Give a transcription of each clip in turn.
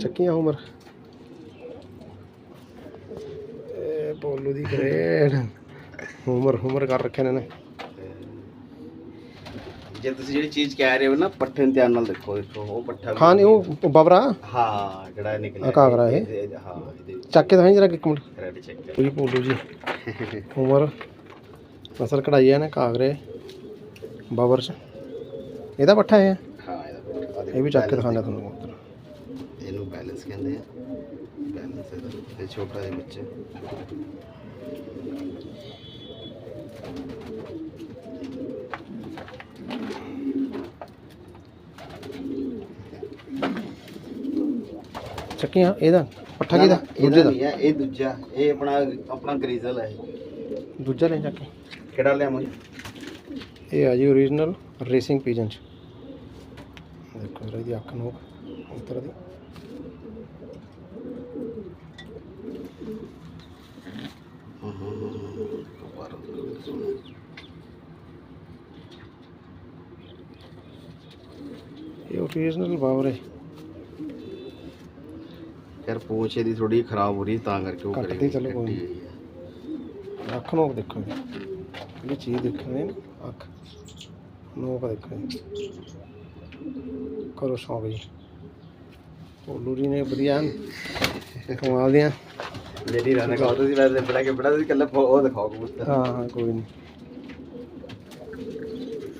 ਚੱਕੀਆਂ ਉਮਰ। ਇਹ ਬੋਲੂ ਦੀ ਗ੍ਰੇਡ। ਉਮਰ ਉਮਰ ਕਰ ਰੱਖੇ ਨੇ। ਜੇ ਤੁਸੀਂ ਜਿਹੜੀ ਚੀਜ਼ ਕਹਿ ਰਹੇ ਹੋ ਨਾ ਪੱਠੇ ਨੂੰ ਧਿਆਨ ਨਾਲ ਦੇਖੋ ਦੇਖੋ ਉਹ ਪੱਠਾ ਹਾਂ ਨਹੀਂ ਉਹ ਬਬਰਾ? ਹਾਂ ਜਿਹੜਾ ਨਿਕਲਿਆ। ਕਾਗਰਾ ਇਹ? ਹਾਂ ਚੱਕ ਕੇ ਦਿਖਾਈ ਜਰਾ ਇੱਕ ਮਿੰਟ। ਰੈਡ ਚੈੱਕ ਕੋਈ ਬੋਲੂ ਜੀ। ਉਮਰ। ਨਸਲ ਕਢਾਈ ਹੈ ਨੇ ਕਾਗਰੇ ਬਬਰ ਚ। ਇਹਦਾ ਪੱਠਾ ਹੈ ਹਾਂ ਇਹਦਾ ਪੱਠਾ, ਇਹ ਵੀ ਚੱਕ ਕੇ ਦਿਖਾਣਾ ਦੇਖੋ। ਤੁਹਾਨੂੰ ਇਹਨੂੰ ਬੈਲੈਂਸ ਕਹਿੰਦੇ ਆ। ਬੈਲੈਂਸ ਇਹਦਾ ਤੇ ਛੋਟਾ ਜਿਹਾ ਬੱਚਾ ਚੱਕੀਆਂ ਇਹਦਾ ਪੱਠਾ ਕਿਹਦਾ? ਦੂਜੇ ਦਾ? ਇਹ ਦੂਜਾ। ਇਹ ਆਪਣਾ ਆਪਣਾ ਗਰੀਜ਼ਲ ਹੈ ਇਹ। ਦੂਜਾ ਲੈ ਚੱਕ ਕੇ। ਕਿਹੜਾ ਲਿਆ ਮੁਝੇ ਇਹ ਆ ਜੀ ਓਰੀਜਨਲ ਰੇਸਿੰਗ ਪੀਜਨ ਚ। ਦੇਖੋ ਜਰਾ ਇਹਦੀ ਅੱਖ ਨੂੰ ਇਸ ਤਰ੍ਹਾਂ ਦੀ। ਇਹ ਓਰੀਜਨਲ ਬਾਬਰ ਹੈ। ਯਾਰ ਪੂੰਛ ਇਹਦੀ ਥੋੜੀ ਖਰਾਬ ਹੋ ਰਹੀ ਤਾਂ ਕਰਕੇ ਉਹ ਕੱਟਦੀ ਚਲੋ ਕੋਈ। ਅੱਖ ਨੂੰ ਦੇਖੋ ਜੀ। ਇਹ ਚੀਜ਼ ਦੇਖਣੀ ਨਾ ਅੱਖ। ਨੋਕ ਦੇਖੋ ਜੀ। ਕਰੋ ਸ਼ੌਂਕ ਜੀ ਭੋਲੂ ਜੀ ਨੇ ਵਧੀਆ ਕਮਾਲ ਦੀਆਂ ਜਿਹੜੀ ਰਾਣਾ ਖਾਓ ਤੁਸੀਂ ਵੈਸੇ ਬੜਾ ਕੇ ਬੜਾ ਤੁਸੀਂ ਕੱਲਾ ਉਹ ਦਿਖਾਓ ਕਬੂਤਰ। ਹਾਂ ਹਾਂ ਕੋਈ ਨਹੀਂ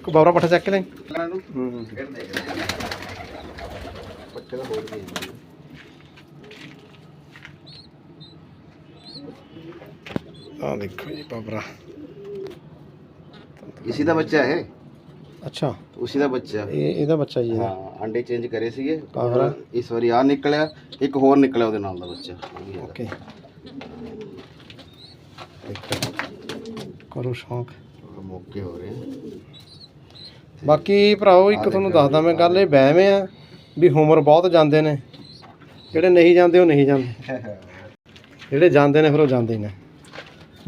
ਕੋ ਬਾਬਰਾ ਪੱਠਾ ਚੱਕ ਲੈ। ਨੂੰ ਹੂੰ ਫਿਰ ਦੇਖਦੇ ਹਾਂ ਪੱਟੇ ਦਾ ਹੋਰ ਵੀ ਹੈ। ਆ ਦੇਖੋ ਜੀ ਬਾਬਰਾ। इसी ਦਾ ਬੱਚਾ ਹੈ। ਅੱਛਾ। ਉਸੇ ਦਾ ਬੱਚਾ। ਇਹ ਇਹਦਾ ਬੱਚਾ ਜੀ ਇਹਦਾ। ਹਾਂ ਅੰਡੇ ਚੇਂਜ ਕਰੇ ਸੀਗੇ। ਕਾਗਰਾ? ਇਸ ਵਾਰੀ ਆ ਨਿਕਲਿਆ ਇੱਕ ਹੋਰ ਨਿਕਲਿਆ ਉਹਦੇ ਨਾਲ ਦਾ ਬੱਚਾ। ਉਹ ਵੀ ਹੈਗਾ। ਓਕੇ ਕਰੋ ਸ਼ੌਂਕ। ਮੌਕੇ ਹੋ ਰਹੇ ਆ। ਬਾਕੀ ਭਰਾਓ ਇੱਕ ਤੁਹਾਨੂੰ ਦੱਸਦਾ ਮੈਂ ਗੱਲ ਇਹ ਵਹਿਮ ਆ ਵੀ ਹੁਮਰ ਬਹੁਤ ਜਾਂਦੇ ਨੇ। ਜਿਹੜੇ ਨਹੀਂ ਜਾਂਦੇ ਉਹ ਨਹੀਂ ਜਾਂਦੇ। ਜਿਹੜੇ ਜਾਂਦੇ ਨੇ ਫਿਰ ਉਹ ਜਾਂਦੇ ਹੀ ਨੇ।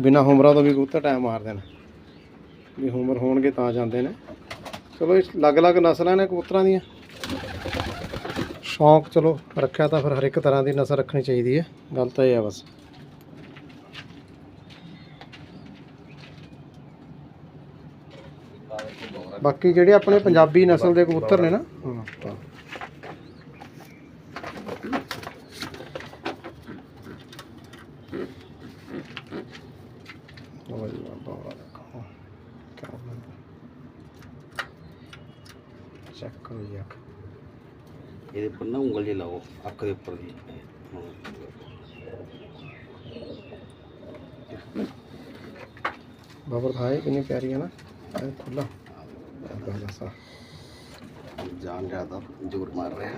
ਬਿਨਾ ਹੁਮਰਾਂ ਤੋਂ ਵੀ ਕਬੂਤਰ ਟਾਈਮ ਮਾਰਦੇ ਨੇ। ਵੀ ਹੁਮਰ ਹੋਣਗੇ ਤਾਂ ਜਾਂਦੇ ਨੇ। ਚਲੋ ਇਹ ਅਲੱਗ-ਅਲੱਗ ਨਸਲਾਂ ਨੇ ਕਬੂਤਰਾਂ ਦੀਆਂ। ਸ਼ੌਂਕ ਚਲੋ ਰੱਖਿਆ ਤਾਂ ਫਿਰ ਹਰ ਇੱਕ ਤਰ੍ਹਾਂ ਦੀ ਨਸਲ ਰੱਖਣੀ ਚਾਹੀਦੀ ਹੈ। ਗੱਲ ਤਾਂ ਇਹ ਆ ਬਸ। ਬਾਕੀ ਜਿਹੜੇ ਆਪਣੇ ਪੰਜਾਬੀ ਨਸਲ ਦੇ ਕਬੂਤਰ ਨੇ ਨਾ ਹਾਂ ਤਾਂ ਲਓ ਜੀ ਬਾਬਾ ਵਾਲਾ ਦੇਖੋ ਕਿਆ ਬਣਦਾ ਚੈੱਕ ਕਰੋ ਜੀ ਅੱਖ ਇਹਦੇ ਉੱਪਰ ਨਾ ਉਂਗਲ ਜੇ ਲਾਓ ਅੱਖ ਦੇ ਉੱਪਰ ਦੀ ਬਾਬਰ ਖਾਏ ਕਿੰਨੀ ਪਿਆਰੀ ਹੈ ਨਾ ਇਹ ਖੁੱਲਾ ਜੈਸਾ ਜਾਨ ਜ਼ਿਆਦਾ ਜ਼ੋਰ ਮਾਰ ਰਹੇ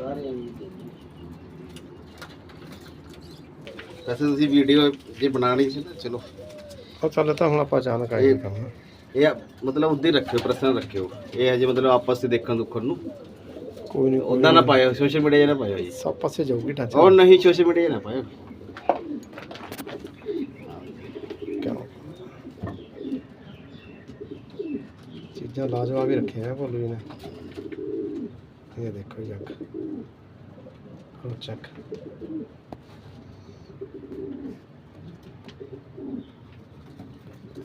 ਹੈ। ਵੈਸੇ ਤੁਸੀਂ ਵੀਡੀਓ ਜੇ ਬਣਾਣੀ ਸੀ ਨਾ ਚਲੋ। ਉਹ ਚੱਲ ਤਾਂ ਹੁਣ ਆਪਾਂ ਅਚਾਨਕ ਆਏ ਇਹ- ਕੰਮ। ਇਹ ਮਤਲਬ ਹੀ ਰੱਖਿਓ ਪ੍ਰਸਨਲ ਰੱਖਿਓ। ਇਹ ਹੈ ਜੀ ਮਤਲਬ ਆਪਸ ਵਿੱਚ ਦੇਖਣ ਦੁੱਖਣ ਨੂੰ। ਕੋਈ ਨਹੀਂ ਉਦਾਂ ਨਾ ਪਾਇਓ ਸੋਸ਼ਲ ਮੀਡੀਆ 'ਤੇ ਨਾ ਪਾਇਓ ਜੀ। ਸਭ ਪਾਸੇ ਜਾਊਗੀ ਢਾਂਚਾ ਉਹ ਨਹੀਂ ਸੋਸ਼ਲ ਮੀਡੀਆ 'ਤੇ ਨਾ ਪਾਇਓ। ਚੀਜ਼ਾਂ ਲਾਜਵਾਬ ਹੀ ਰੱਖੀਆਂ ਆ ਭੋਲੂ ਜੀ ਨੇ। ਇਹ ਦੇਖੋ ਜੀ ਅੱਖ। ਉਹ ਚੱਕ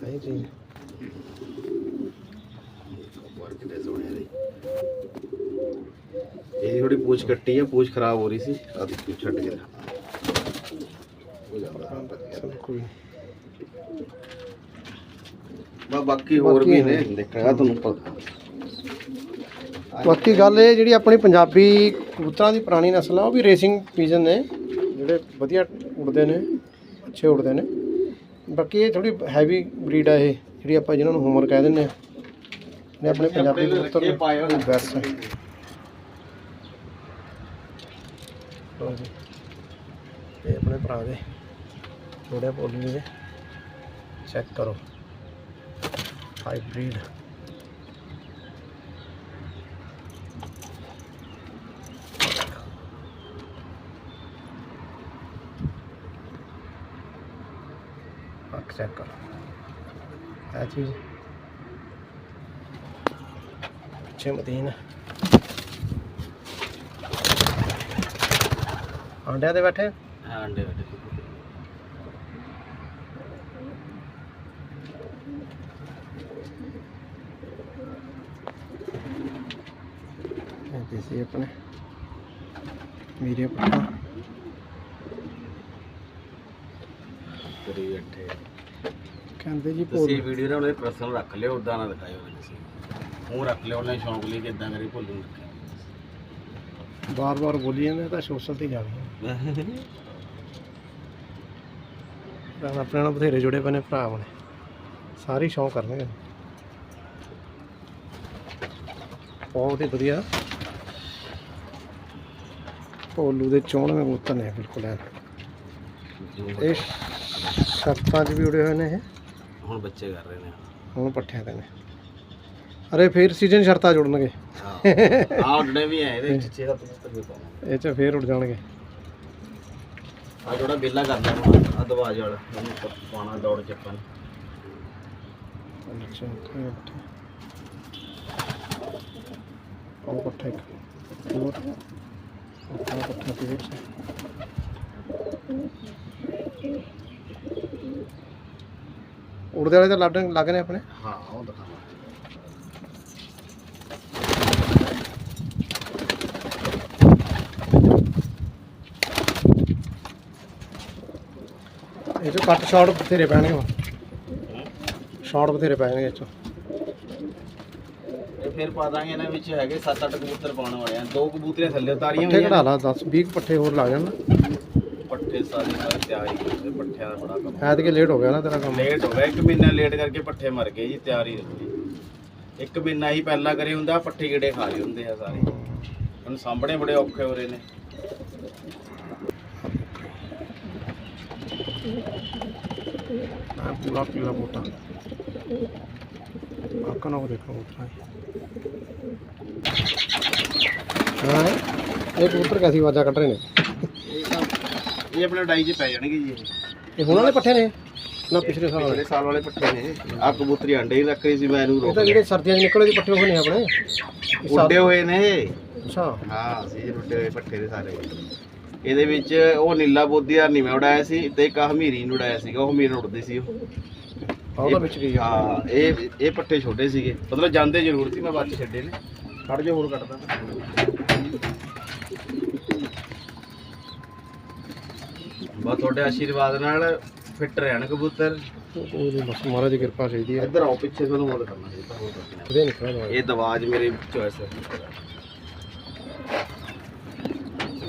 ਆਈ ਜੀ। ਇਹ ਥੋੜੀ ਪੂਛ ਕੱਟੀ ਹੈ ਪੂਛ ਖਰਾਬ ਹੋ ਰਹੀ ਸੀ। ਆ ਦੇਖੋ ਛੱਡ ਕੇ ਹੋ ਜਾਂਦਾ। ਚਲੋ ਕੋਈ ਬਾ ਬਾਕੀ ਹੋਰ ਵੀ ਨੇ। ਦੇਖਿਆ ਤੁਹਾਨੂੰ ਪਤਾ। ਬਾਕੀ ਗੱਲ ਇਹ ਜਿਹੜੀ ਆਪਣੀ ਪੰਜਾਬੀ ਕਬੂਤਰਾਂ ਦੀ ਪੁਰਾਣੀ ਨਸਲ ਆ ਉਹ ਵੀ ਰੇਸਿੰਗ ਪੀਜਨ ਨੇ। ਜਿਹੜੇ ਵਧੀਆ ਉੜਦੇ ਨੇ ਅੱਛੇ ਉੜਦੇ ਨੇ। ਬਾਕੀ ਇਹ ਥੋੜੀ ਹੈਵੀ ਬਰੀਡ ਆ ਇਹ ਜਿਹੜੀ ਆਪਾਂ ਜਿਹਨਾਂ ਨੂੰ ਹੁਮਰ ਕਹਿ ਦਿੰਦੇ ਆ। ਨੇ ਆਪਣੇ ਪੰਜਾਬੀ ਕਬੂਤਰ ਨਾ। ਬੈਸਟ ਹੈ ਇਹ ਆਪਣੇ ਭਰਾ ਦੇ ਥੋੜੇ ਬੋਲੀ ਦੇ ਚੈੱਕ ਕਰੋ। ਹਾਈਬ੍ਰਿਡ ਚੈੱਕ ਕਰ ਇਹ ਚੀਜ਼ ਪਿੱਛੇ ਮਤੀਨ ਆਂਡਿਆਂ ਦੇ ਬੈਠੇ? ਇਹ ਦੇਸੀ ਆਪਣੇ। ਮੇਰੇ ਪੱਠਾ ਤੇਰੀ ਅੱਠੇ ਕਹਿੰਦੇ ਜੀ ਤੁਸੀਂ ਭੋਲ ਵੀਡੀਓ ਨਾ ਉਹਨੇ ਪਰਸਨਲ ਰੱਖ ਲਿਓ ਉਦਾਂ ਨਾ ਦਿਖਾਇਓ ਤੁਸੀਂ। ਮੂੰਹ ਰੱਖ ਲਿਓ ਉਹਨੇ ਸ਼ੌਂਕ ਲਈ ਕਿਦਾਂ ਕਰੀ ਭੁੱਲੂ ਬਾਰ-ਬਾਰ ਬੋਲੀ ਜਾਂਦੇ ਤਾਂ ਸੋਸ਼ਲ ਤੇ ਜਾਣੀ ਤਾਂ ਆਪਣੇ ਨਾਲ ਬਥੇਰੇ ਜੁੜੇ ਪਏ ਨੇ ਭਰਾ ਆਪਣੇ। ਸਾਰੇ ਸ਼ੌਂਕ ਕਰਨਗੇ। ਬਹੁਤ ਹੀ ਵਧੀਆ। ਭੋਲੂ ਦੇ ਚੋਣਵੇਂ ਕਬੂਤਰ ਨੇ ਬਿਲਕੁਲ ਐਨ। ਇਹ ਸ਼ਰਤਾਂ 'ਚ ਵੀ ਉੜੇ ਹੋਏ ਨੇ ਇਹ। ਹੁਣ ਬੱਚੇ ਕਰ ਰਹੇ ਨੇ। ਹੁਣ ਪੱਠਿਆਂ ਤੇ ਨੇ। ਅਰੇ ਫੇਰ ਸੀਜ਼ਨ ਸ਼ਰਤਾਂ ਜੁੜਨਗੇ। ਹਾਂ ਆਹ ਉੱਡਣੇ ਵੀ ਆਏ ਇਹਦੇ ਸੱਤ ਕਬੂਤਰ ਵੀ ਪਾਉਣੇ। ਇਹ 'ਚ ਫੇਰ ਉੱਡ ਜਾਣਗੇ। ਆ ਜਿਹੜਾ ਬੇਲਾ ਕਰਦਾ ਆ ਦਵਾਜ ਵਾਲਾ ਉਹਨੂੰ ਪ- ਪਾਉਣਾ ਦੌੜ ਚੱਪਣ ਅੱਛਾ ਉਹ ਪੱਠਾ। ਇੱਕ ਹੋਰ। ਉਹ ਪੱਠਾ ਤੇ ਹੋਰ ਉੜਦੇ ਵਾਲੇ ਤਾਂ ਲੱਗ ਲੱਗ ਨੇ ਆਪਣੇ? ਹਾਂ ਉਹ ਦਿਖਾਵਾਂ। ਇਹ ਚੋਂ ਕੱਟ ਸ਼ਾਟ ਬਥੇਰੇ ਪੈਣਗੇ ਸ਼ਾਟ ਬਥੇਰੇ ਪੈਣਗੇ ਇਹ ਚੋਂ। ਫਿਰ ਪਾ ਦਾਂਗੇ ਇਹਨਾਂ ਵਿੱਚ ਹੈਗੇ 7-8 ਕਬੂਤਰ ਪਾਉਣ ਵਾਲੇ ਆ। ਦੋ ਕਬੂਤਰੀਆਂ ਥੱਲੇ ਉਤਾਰੀਆਂ ਪੱਠੇ ਹੋਈਆਂ ਕਢਾ ਲਾ 10 20 ਪੱਠੇ ਹੋਰ ਲੱਗ ਜਾਣ ਸਾਰੇ ਸਾਰੇ ਤਿਆਰੀ ਕਰਦੇ ਪੱਠਿਆਂ ਦਾ ਬੜਾ ਕੰਮ ਐਤਕੇ ਲੇਟ ਹੋ ਗਿਆ ਨਾ ਤੇਰਾ ਕੰਮ? ਲੇਟ ਹੋ ਗਿਆ ਇੱਕ ਮਹੀਨਾ ਲੇਟ ਕਰਕੇ ਪੱਠੇ ਮਰ ਗਏ ਜੀ ਤਿਆਰੀ ਇੱਕ ਮਹੀਨਾ ਹੀ ਪਹਿਲਾਂ ਕਰੇ ਹੁੰਦਾ ਪੱਠੇ ਕਿਹੜੇ ਖਾ ਲਏ ਹੁੰਦੇ ਆ ਸਾਰੇ। ਹੁਣ ਸਾਹਮਣੇ ਬੜੇ ਔਖੇ ਹੋ ਰਹੇ ਨੇ। ਆ ਪੂਰਾ ਪੀਲਾ ਬੂਟਾ। ਆਕਾ ਨਾ ਉਹ ਦੇਖੋ ਉਤਰਾ ਹਾਂ ਇਹ ਕਬੂਤਰ ਕੈਸੀ ਆਵਾਜ਼ਾਂ ਕੱਢ ਰਹੇ ਨੇ? ਇਹ ਆਪਣੇ ਡਾਈ 'ਚ ਪੈ ਜਾਣਗੇ ਜੀ ਇਹ। ਇਹ ਹੁਣ ਵਾਲੇ ਪੱਠੇ ਨੇ? ਨਾ ਪਿਛਲੇ ਸਾਲ ਵਾਲੇ। ਪਿਛਲੇ ਸਾਲ ਵਾਲੇ ਪੱਠੇ ਨੇ। ਆ ਕਬੂਤਰੀ ਅੰਡੇ ਹੀ ਰੱਖ ਰਹੀ ਸੀ ਮੈਂ ਇਹਨੂੰ ਇਹ ਰੋਕ ਤਾਂ ਜਿਹੜੇ ਸਰਦੀਆਂ 'ਚ ਨਿਕਲੇ ਦੇ ਪੱਠੇ ਉਹ ਨੇ ਆਪਣੇ। ਇਸ ਸਾਲ- ਉੱਡੇ ਹੋਏ ਨੇ। ਅੱਛਾ। ਹਾਂ ਸੀ ਉੱਡੇ ਹੋਏ ਪੱਠੇ ਦੇ ਸਾਰੇ। ਇਹਦੇ ਵਿੱਚ ਉਹ ਨੀਲਾ ਬੋਦੀਆ ਨਹੀਂ ਮੈਂ ਉਡਾਇਆ ਸੀ ਤੇ ਇੱਕ ਹਮੀਰੀ ਨੂੰ ਉਡਾਇਆ ਸੀਗਾ ਉਹ ਹਮੀਰ ਉੜਦੇ ਸੀ ਉਹ। ਆਹ ਉਹਦਾ ਵਿੱਚ ਗਈ ਆ? ਹਾਂ ਇਹ ਇਹ ਪੱਠੇ ਛੋਟੇ ਸੀਗੇ। ਮਤਲਬ ਜਾਂਦੇ ਜ਼ਰੂਰ ਸੀ ਮੈਂ ਬੱਚ ਛੱਡੇ ਨੇ। ਕੱਢ ਜਾ ਹੋਰ ਕੱਢਦਾ ਬਸ ਤੁਹਾਡੇ ਆਸ਼ੀਰਵਾਦ ਨਾਲ ਫਿੱਟ ਰਹਿਣ ਕਬੂਤਰ। ਨਹੀਂ ਬਸ ਮਹਾਰਾਜ ਦੀ ਕਿਰਪਾ ਚਾਹੀਦੀ ਹੈ। ਇੱਧਰ ਆਓ ਪਿੱਛੇ ਤੁਹਾਨੂੰ ਮੋੜ ਕਰਨਾ ਤਾਂ। ਇਹਦੇ ਨਿਕਲਿਆ ਦਵਾਈ ਇਹ ਦਵਾਜ ਮੇਰੀ ਚੋਇਸ ਹੈ।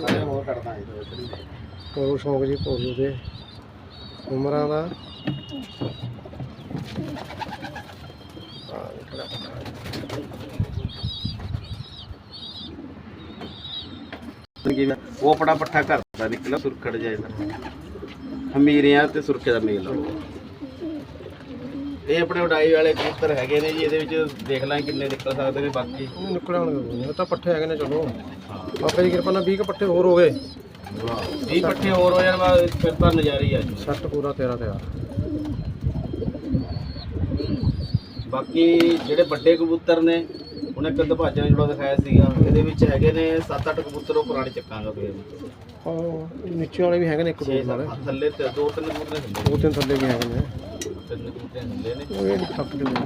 ਸਾਰੇ ਹੋਰ ਕੱਢਦਾ ਇਹ ਤਾਂ। ਕਰੋ ਸ਼ੌਂਕ ਜੀ ਭੋਲੂ ਦੇ। ਉਮਰਾਂ ਦਾ। ਉਹ ਆਪਣਾ ਪੱਠਾ ਕਰਦਾ ਨਿਕਲਿਆ ਸੁਰਖੜ ਜਾਏਗਾ ਹਮੀਰਿਆਂ ਤੇ ਸੁਰਖੇ ਦਾ ਮੇਲ ਇਹ ਆਪਣੇ ਉਡਾਈ ਵਾਲੇ ਕਬੂਤਰ ਹੈਗੇ ਨੇ ਜੀ ਇਹਦੇ ਵਿੱਚ ਦੇਖ ਲਾਂ ਕਿੰਨੇ ਨਿਕਲ ਸਕਦੇ ਨੇ ਬਾਕੀ। ਨਹੀਂ ਉਹ ਤਾਂ ਪੱਠੇ ਹੈਗੇ ਨੇ ਚਲੋ। ਬਾਬੇ ਦੀ ਕਿਰਪਾ ਨਾਲ 20 ਕੁ ਪੱਠੇ ਹੋਰ ਹੋ ਗਏ। 20 ਪੱਠੇ ਹੋਰ ਹੋ ਜਾਣ ਬਾਅਦ ਫਿਰ ਤਾਂ ਨਜ਼ਾਰੇ ਹੀ ਆ ਜੀ। ਸੱਟ ਪੂਰਾ ਤੇਰਾ ਤਿਆਰ ਬਾਕੀ ਜਿਹੜੇ ਵੱਡੇ ਕਬੂਤਰ ਨੇ ਉਹਨੇ ਕਦ ਭਾਜਾਂ ਜਿਹੜਾ ਦਿਖਾਇਆ ਸੀਗਾ। ਇਹਦੇ ਵਿੱਚ ਹੈਗੇ ਨੇ 7-8 ਕਬੂਤਰ ਉਹ ਪੁਰਾਣੇ ਚੱਕਾਂਗਾ ਹਾਂ ਨੀਚੇ ਵਾਲੇ ਵੀ ਹੈਗੇ ਨੇ ਇੱਕ ਦੋ 6 ਸਾਰੇ। ਥੱਲੇ ਤੇ ਦੋ ਤਿੰਨ ਕਬੂਤਰ ਥੱਲੇ ਦੋ ਤਿੰਨ ਥੱਲੇ ਵੀ ਹੈਗੇ ਨੇ। ਤਿੰਨ ਕਬੂਤਰ ਥੱਲੇ ਨੇ। ਉਹ ਇਹ ਥੱਕ ਜੂਗੇ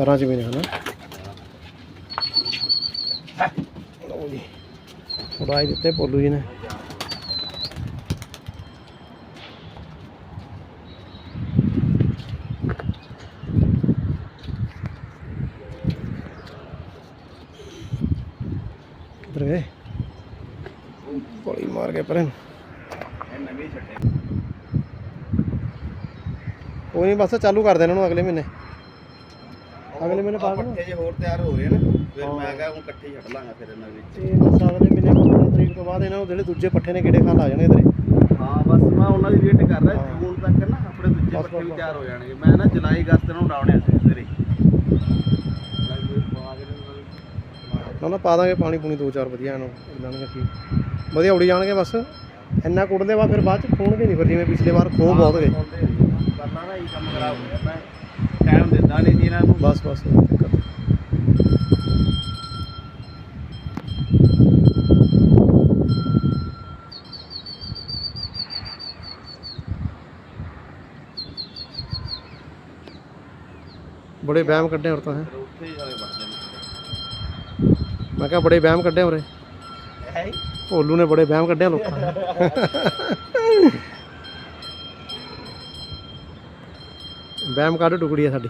ਹਰਾਂ ਚ ਵੀ ਨੇ ਹਨਾ ਲਓ ਜੀ ਉਡਾਈ ਦਿੱਤੇ ਪੋਲੂ ਜੀ ਨੇ। ਕਿੱਧਰ ਗਏ ਗੋਲੀ ਮਾਰ ਕੇ ਪਰੇ ਕੋਈ ਨਹੀਂ ਬਸ ਚਾਲੂ ਕਰ ਦੇਣਾ ਨੂੰ ਅਗਲੇ ਮਹੀਨੇ। ਅਗਲੇ ਮਹੀਨੇ ਪਾ ਦੇਣਾ। ਪੱਠੇ ਜੇ ਹੋਰ ਤਿਆਰ ਹੋ ਰਹੇ ਨੇ ਫਿਰ ਮੈਂ ਕਿਹਾ ਹੁਣ ਇਕੱਠੇ ਹੀ ਛੱਡ ਲਾਂਗਾ ਫਿਰ ਇਹਨਾਂ ਵਿੱਚ। ਤੇ ਬਸ ਅਗਲੇ ਮਹੀਨੇ 15 ਤਰੀਕ ਤੋਂ ਬਾਅਦ ਇਹਨਾਂ ਨੂੰ ਜਿਹੜੇ ਦੂਜੇ ਪੱਠੇ ਨੇ ਕਿਹੜੇ ਖਾਣ ਆ ਜਾਣਗੇ ਤੇਰੇ ਹਾਂ ਬਸ ਮੈਂ ਉਹਨਾਂ ਦੀ ਵੇਟ ਕਰ ਰਿਹਾ ਜੂਨ ਤੱਕ ਨਾ ਆਪਣੇ ਦੂਜੇ ਪੱਠੇ ਵੀ ਤਿਆਰ ਹੋ ਜਾਣਗੇ। ਮੈਂ ਨਾ ਜੁਲਾਈ ਅਗਸਤ ਨੂੰ ਡਾਉਣੇ ਸੀ ਤੇਰੇ ਨਾ ਨਾ ਪਾ ਦਾਂਗੇ ਪਾਣੀ ਪੂਣੀ ਦੋ ਚਾਰ ਵਧੀਆ ਇਹਨੂੰ ਜਾਣਗੇ ਠੀਕ। ਵਧੀਆ ਉੜੀ ਜਾਣਗੇ ਬਸ। ਇੰਨਾ ਕੁੱਟਦੇ ਵਾ ਫਿਰ ਬਾਅਦ ਚ ਖੋਣਗੇ ਨਹੀਂ ਫਿਰ ਜਿਵੇਂ ਪਿਛਲੇ ਵਾਰ ਖੋਹ ਬਹੁਤ ਗਏ। ਪਹਿਲਾਂ ਨਾ ਇਹ ਕੰਮ ਖਰਾਬ ਹੋ ਗਿਆ। ਮੈਂ ਟਾਈਮ ਦਿੰਦਾ ਨਹੀਂ ਸੀ ਇਹਨਾਂ ਨੂੰ। ਬਸ ਬਸ। ਬੜੇ ਵਹਿਮ ਕੱਢੇ ਹੋਰ ਤਾਂ ਹੈ। ਉੱਥੇ ਜਾਂਦੇ ਮੈਂ ਕਿਹਾ ਬੜੇ ਵਹਿਮ ਕੱਢੇ ਹੋਰੇ ਭੋਲੂ ਨੇ ਬੜੇ ਵਹਿਮ ਕੱਢਿਆ ਲੋਕਾਂ ਦੇ ਵਹਿਮ ਕੱਢ ਟੁਕੜੀ ਆ ਸਾਡੀ।